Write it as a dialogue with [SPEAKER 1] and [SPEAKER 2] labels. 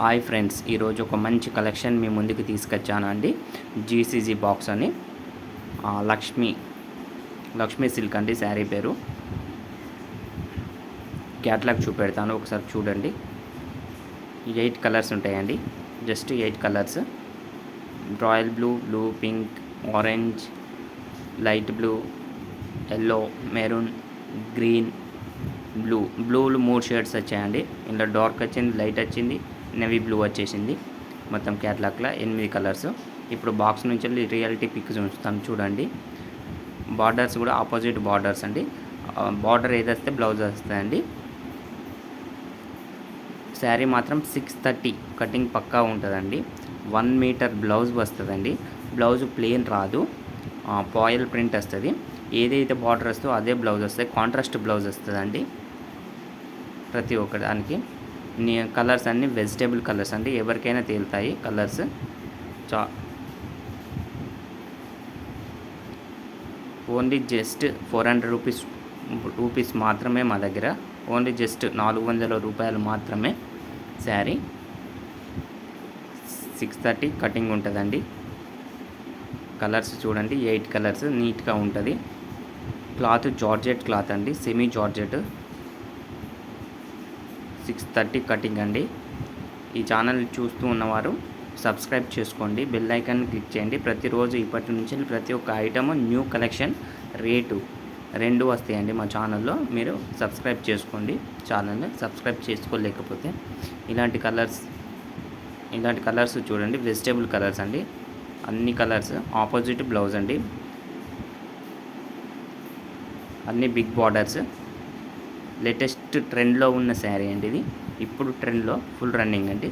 [SPEAKER 1] Hi friends ఈరోజు ఒక మంచి కలెక్షన్ మీ ముందుకు తీసుకొచ్చాను అండి. జీసీజీ బాక్స్ అని. లక్ష్మి లక్ష్మీ సిల్క్ అండి శారీ పేరు. క్యాట్లాగ్ చూపెడతాను ఒకసారి చూడండి. ఎయిట్ కలర్స్ ఉంటాయండి just eight colours royal blue blue pink orange light blue yellow maroon green blue బ్లూలు మూడు షేడ్స్ వచ్చాయండి. ఇందులో డార్క్ వచ్చింది లైట్ వచ్చింది. నెవీ బ్లూ వచ్చేసింది. మొత్తం క్యాట్లాగ్లో ఎనిమిది కలర్స్ ఇప్పుడు బాక్స్ నుంచి వెళ్ళి రియాలిటీ పిక్స్ ఉంచుతాం చూడండి. బార్డర్స్ కూడా ఆపోజిట్ బార్డర్స్ అండి. బార్డర్ ఏది వస్తే బ్లౌజ్ వస్తుందండి శారీ మాత్రం సిక్స్ థర్టీ కటింగ్ పక్కా ఉంటుందండి. వన్ మీటర్ బ్లౌజ్ వస్తుందండి. బ్లౌజ్ ప్లెయిన్ రాదు. పాయిల్ ప్రింట్ వస్తుంది. ఏదైతే బార్డర్ వస్తుందో అదే బ్లౌజ్ వస్తుంది. కాంట్రాస్ట్ బ్లౌజ్ వస్తుందండి. ప్రతి ఒక్క దానికి కలర్స్ అన్నీ వెజిటేబుల్ కలర్స్ అండి ఎవరికైనా తేలుతాయి కలర్స్. చా only just four hundred rupees rupees మాత్రమే మా దగ్గర. ఓన్లీ జస్ట్ నాలుగు వందల రూపాయలు మాత్రమే శారీ. సిక్స్ థర్టీ కటింగ్ ఉంటుందండి. కలర్స్ చూడండి ఎయిట్ కలర్స్ నీట్గా ఉంటుంది. క్లాత్ జార్జెట్ క్లాత్ అండి semi georgette. Six thirty cutting అండి. ఈ ఛానల్ చూస్తూ ఉన్నవారు సబ్స్క్రైబ్ చేసుకోండి. బెల్ ఐకాన్ క్లిక్ చేయండి. ప్రతిరోజు ఇప్పటి నుంచి ప్రతి ఒక్క ఐటమ్ న్యూ కలెక్షన్ రేటు రెండు వస్తాయండి మా ఛానల్లో. మీరు సబ్స్క్రైబ్ చేసుకోండి. ఛానల్ని సబ్స్క్రైబ్ చేసుకోలేకపోతే ఇలాంటి కలర్స్ ఇలాంటి కలర్స్ చూడండి. వెజిటేబుల్ కలర్స్ అండి. అన్ని కలర్స్ ఆపోజిట్ బ్లౌజ్ అండి. అన్ని బిగ్ బార్డర్స్. లేటెస్ట్ ట్రెండ్లో ఉన్న శారీ అండి ఇది. ఇప్పుడు ట్రెండ్లో ఫుల్ రన్నింగ్ అండి.